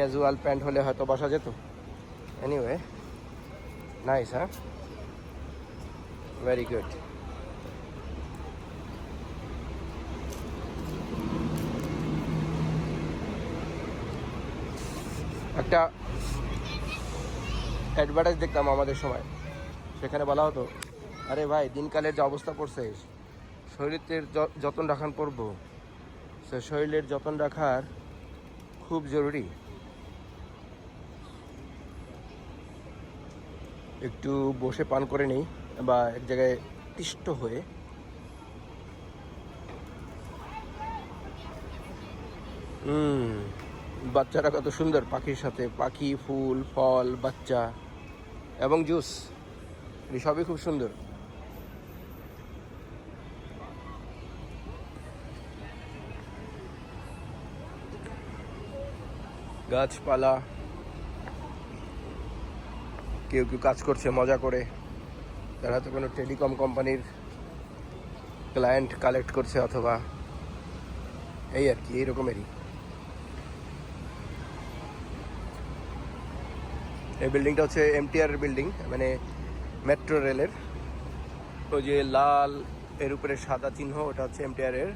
Casual pant হলে হয়তো বসা যেত। এনিওয়ে নাইস হ্যাঁ ভেরি গুড একটা অ্যাডভার্টাইজ দেখতাম আমাদের সময়। সেখানে বলা হতো, আরে ভাই, দিনকালের যে অবস্থা পড়ছে, শরীরের যত্ন রাখান পড়ব সে শরীরের যত্ন রাখার খুব জরুরি। একটু বসে পান করে নেই বা এক জায়গায় তিষ্ট হয়ে। হুম বাচ্চারা কত সুন্দর, পাখির সাথে, পাখি, ফুল, ফল, বাচ্চা এবং জুস। এই সবই খুব সুন্দর। গাছপালা। কেউ কেউ কাজ করছে, মজা করে। তারা হয়তো কোনো টেলিকম কোম্পানির ক্লায়েন্ট কালেক্ট করছে অথবা এই আর কি, এইরকমেরই। এই বিল্ডিংটা হচ্ছে এমটিআর বিল্ডিং মানে মেট্রো রেলের ওই যে লাল, এর উপরে সাদা চিহ্ন, ওটা হচ্ছে এমটিআর এর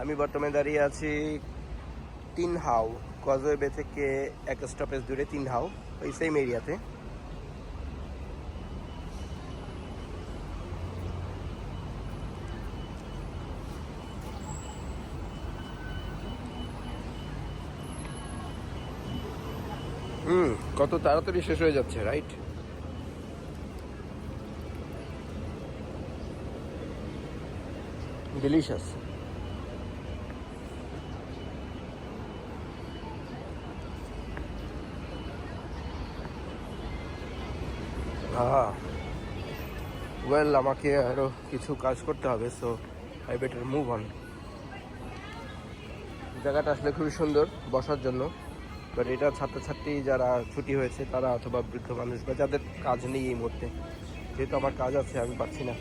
আমি বর্তমানে দাঁড়িয়ে আছি তিন হাউ কজওয়ে থেকে এক স্টপেজ দূরে তিন হাউ ওই সেম এরিয়াতে হুম, কত তাড়াতাড়ি শেষ হয়ে যাচ্ছে রাইট ডিলিশিয়াস হ্যাঁ ওয়েল আমাকে আরও কিছু কাজ করতে হবে so I better move on জায়গাটা আসলে খুবই সুন্দর বসার জন্য। বাট এটা ছাত্রছাত্রী যারা ছুটি হয়েছে, তারা অথবা বৃদ্ধ মানুষ বা যাদের কাজ নেই এই মুহূর্তে, যেহেতু আমার কাজ আছে, আমি পাচ্ছি না।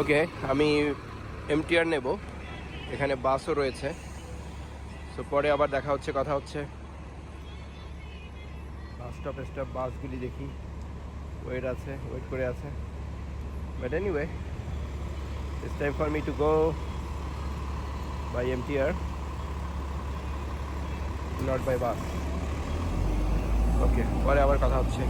ওকে আমি এমটিআর নেব। এখানে বাসও রয়েছে। সো পরে আবার দেখা হচ্ছে, কথা হচ্ছে। স্টপ স্টপ বাসগুলি দেখি। ওয়েট আছে ওয়েট করে আছে। But anyway it's time for me to go by M T R not by bus okay পরে আবার কথা হচ্ছে।